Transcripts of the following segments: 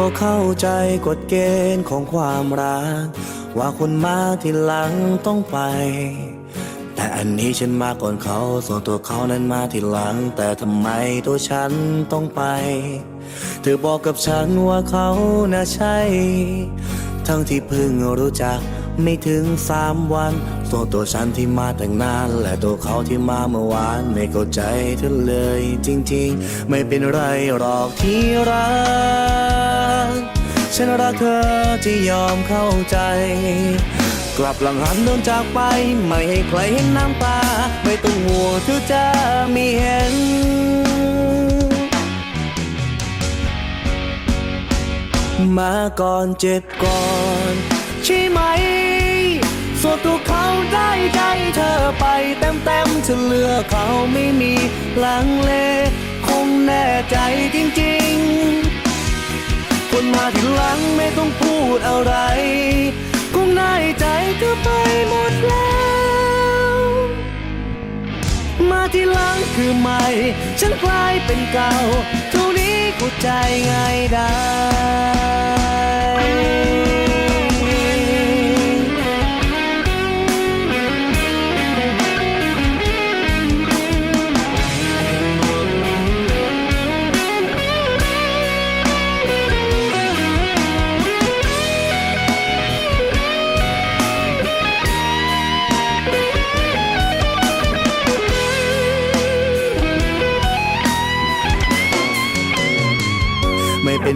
ก็เข้าใจกฎเกณฑ์ของความรัก ว่าคนมาที่หลังต้องไป แต่อันนี้ฉันมาก่อนเขาส่วนตัวเขานั้นมาที่หลัง แต่ทำไมตัวฉันต้องไป เธอบอกกับฉันว่าเขาน่าใช่ ทั้งที่เพิ่งรู้จัก ไม่ถึงสามวันส่วตัวฉันที่มาแต่งนาน และตัวเขาที่มาเมื่อวาน ไม่เข้าใจเธอเลย จริงๆ ไม่เป็นไรหรอกที่รัก ฉันรักเธอที่ยอมเข้าใจ กลับหลังหันเดินจากไป ไม่ให้ใครเห็นน้ำตา ไม่ต้องห่วงเธอจะมีเห็นมาก่อนเจ็บก่อน ใช่ไหม ส่วนตัวเขาได้ใจเธอไปเต็มเต็มๆเธอเลือกเขาไม่มีลังเล คงแน่ใจจริงๆ คนมาทีหลังไม่ต้องพูดอะไร คงได้ใจเธอไปหมดแล้ว มาที่หลังคือใหม่ ฉันกลายเป็นเก่าเท่านี้กูใจง่ายได้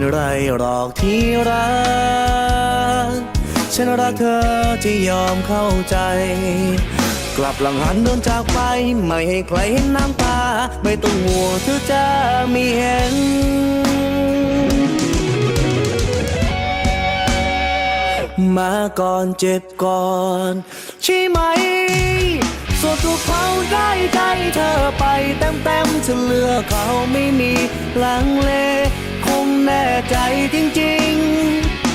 ไม่เป็นไรหรอกที่รัก ฉันรักเธอที่ยอมเข้าใจ กลับหลังหันเดินจากไป ไม่ให้ใครเห็นน้ำตา ไม่ต้องห่วงเธอจะมีเห็น มาก่อนเจ็บก่อน ใช่ไหมส่วนตัวเขาได้ใจเธอไปเต็มเต็มเธอเลือกเขาไม่มีลังเล่ ใจจริง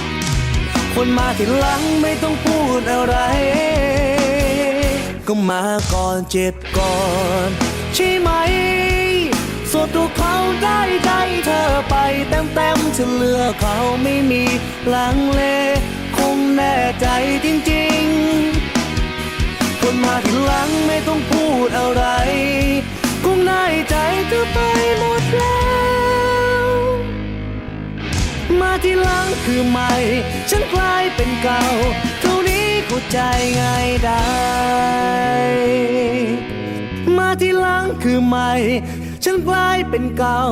ๆ คนมาทีหลังไม่ต้องพูดอะไร ก็มาก่อนเจ็บก่อน ใช่ไหม ส่วนตัวเขาได้ใจเธอไปเต็มเต็มๆเธอเลือกเขาไม่มีลังเล คงแน่ใจจริงๆ คนมาทีหลังไม่ต้องพูดอะไร คือใหม่ ฉันกลายเป็นเก่าเท่านี้เข้าใจง่ายได้ มาที่หลังคือใหม่ ฉันกลายเป็นเก่า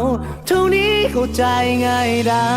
เท่านี้เข้าใจง่ายได้